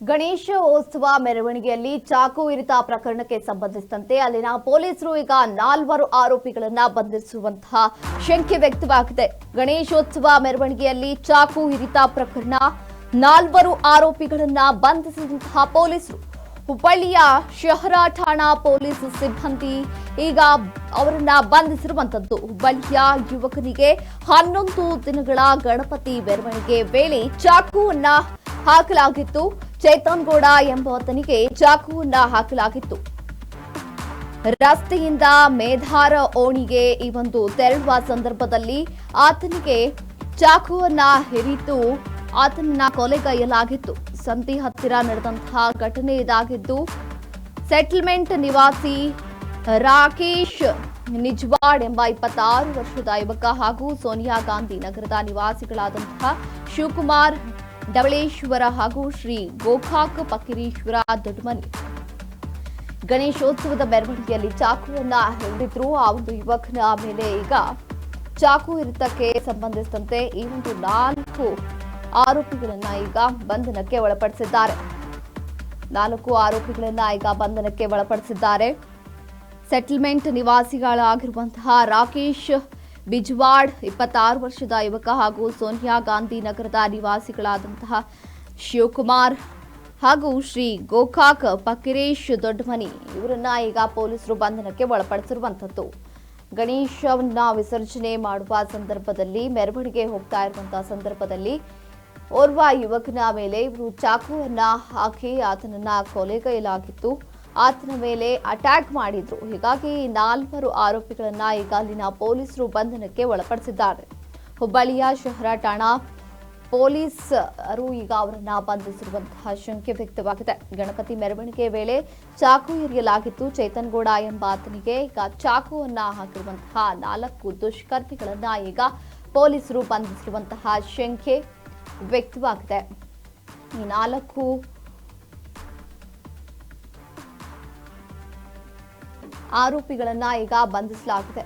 ಗಣೇಶೋತ್ಸವ ಮೆರವಣಿಗೆಯಲ್ಲಿ ಚಾಕು ಇರಿತ ಪ್ರಕರಣಕ್ಕೆ ಸಂಬಂಧಿಸಿದಂತೆ ಅಲ್ಲಿನ ಪೊಲೀಸರು ಈಗ ನಾಲ್ವರು ಆರೋಪಿಗಳನ್ನ ಬಂಧಿಸುವಂತಹ ಶಂಕೆ ವ್ಯಕ್ತವಾಗಿದೆ. ಗಣೇಶೋತ್ಸವ ಮೆರವಣಿಗೆಯಲ್ಲಿ ಚಾಕು ಇರಿತ ಪ್ರಕರಣ, ನಾಲ್ವರು ಆರೋಪಿಗಳನ್ನ ಬಂಧಿಸಿದಂತಹ ಪೊಲೀಸರು. ಹುಬ್ಬಳ್ಳಿಯ ಶಹರ ಠಾಣಾ ಪೊಲೀಸ್ ಸಿಬ್ಬಂದಿ ಈಗ ಅವರನ್ನ ಬಂಧಿಸಿರುವಂತದ್ದು. ಹುಬ್ಬಳ್ಳಿಯ ಯುವಕನಿಗೆ ಹನ್ನೊಂದು ದಿನಗಳ ಗಣಪತಿ ಮೆರವಣಿಗೆ ವೇಳೆ ಚಾಕುವನ್ನ ಹಾಕಲಾಗಿತ್ತು. ಚೇತನ್ ಗೌಡ ಎಂಬಾತನಿಗೆ ಚಾಕುವನ್ನ ಹಾಕಲಾಗಿತ್ತು. ರಸ್ತೆಯಿಂದ ಮೇಧಾರ ಓಣಿಗೆ ಈ ಒಂದು ತೆರಳುವ ಸಂದರ್ಭದಲ್ಲಿ ಆತನಿಗೆ ಚಾಕುವನ್ನ ಹಿರಿತು ಆತನನ್ನ ಕೊಲೆಗೈಯಲಾಗಿತ್ತು. ಸಂತಿ ಹತ್ತಿರ ನಡೆದಂತಹ ಘಟನೆ ಇದಾಗಿದ್ದು, ಸೆಟಲ್ಮೆಂಟ್ ನಿವಾಸಿ ರಾಕೇಶ್ ನಿಜ್ವಾಡ್ ಎಂಬ ಇಪ್ಪತ್ತಾರು ವರ್ಷದ ಯುವಕ ಹಾಗೂ ಸೋನಿಯಾ ಗಾಂಧಿ ನಗರದ ನಿವಾಸಿಗಳಾದಂತಹ ಶಿವಕುಮಾರ್ ಡವಳೇಶ್ವರ ಹಾಗೂ ಶ್ರೀ ಗೋಕಾಕ್ ಪಕಿರೀಶ್ವರ ದೊಡ್ಡಮನಿ. ಗಣೇಶೋತ್ಸವದ ಮೆರವಣಿಗೆಯಲ್ಲಿ ಚಾಕುವನ್ನ ಹಿಡಿದ್ರು ಆ ಒಂದು ಯುವಕನ ಮೇಲೆ ಈಗ ಚಾಕು ಇರಿತಕ್ಕೆ ಸಂಬಂಧಿಸಿದಂತೆ ಈ ಒಂದು ನಾಲ್ಕು ಆರೋಪಿಗಳನ್ನ ಈಗ ಬಂಧನಕ್ಕೆ ಒಳಪಡಿಸಿದ್ದಾರೆ. ನಾಲ್ಕು ಆರೋಪಿಗಳನ್ನ ಈಗ ಬಂಧನಕ್ಕೆ ಒಳಪಡಿಸಿದ್ದಾರೆ. ಸೆಟಲ್ಮೆಂಟ್ ನಿವಾಸಿಗಳಾಗಿರುವಂತಹ ರಾಕೇಶ್ ಬಿಜ್ವಾಡ್, ಇಪ್ಪತ್ತಾರು ವರ್ಷದ ಯುವಕ ಹಾಗೂ ಸೋನಿಯಾ ಗಾಂಧಿ ನಗರದ ನಿವಾಸಿಗಳಾದಂತಹ ಶಿವಕುಮಾರ್ ಹಾಗೂ ಶ್ರೀ ಗೋಕಾಕ್ ಪಕಿರೇಶ್ ದೊಡ್ಡಮನಿ ಇವರನ್ನ ಈಗ ಪೊಲೀಸರು ಬಂಧನಕ್ಕೆ ಒಳಪಡಿಸಿರುವಂಥದ್ದು. ಗಣೇಶವನ್ನ ವಿಸರ್ಜನೆ ಮಾಡುವ ಸಂದರ್ಭದಲ್ಲಿ, ಮೆರವಣಿಗೆ ಹೋಗ್ತಾ ಇರುವಂತಹ ಸಂದರ್ಭದಲ್ಲಿ ಓರ್ವ ಯುವಕನ ಮೇಲೆ ಇವರು ಚಾಕುವನ್ನ ಹಾಕಿ ಆತನನ್ನ ಕೊಲೆಗೈಯಲಾಗಿತ್ತು ಆತನ ಮೇಲೆ ಅಟ್ಯಾಕ್ ಮಾಡಿದ್ರು. ಹೀಗಾಗಿ ನಾಲ್ವರು ಆರೋಪಿಗಳನ್ನ ಈಗ ಅಲ್ಲಿನ ಪೊಲೀಸರು ಬಂಧನಕ್ಕೆ ಒಳಪಡಿಸಿದ್ದಾರೆ. ಹುಬ್ಬಳ್ಳಿಯ ಶಹರ ಠಾಣಾ ಪೊಲೀಸರು ಈಗ ಅವರನ್ನ ಬಂಧಿಸಿರುವಂತಹ ಶಂಕೆ ವ್ಯಕ್ತವಾಗಿದೆ. ಗಣಪತಿ ಮೆರವಣಿಗೆ ವೇಳೆ ಚಾಕು ಇರಿಯಲಾಗಿತ್ತು ಚೇತನ್ಗೌಡ ಎಂಬ ಆತನಿಗೆ ಈಗ ಚಾಕುವನ್ನ ಹಾಕಿರುವಂತಹ ನಾಲ್ಕು ದುಷ್ಕರ್ಮಿಗಳನ್ನ ಈಗ ಪೊಲೀಸರು ಬಂಧಿಸಿರುವಂತಹ ಶಂಕೆ ವ್ಯಕ್ತವಾಗಿದೆ. ಈ ನಾಲ್ಕು ಆರೋಪಿಗಳನ್ನ ಈಗ ಬಂಧಿಸಲಾಗಿದೆ.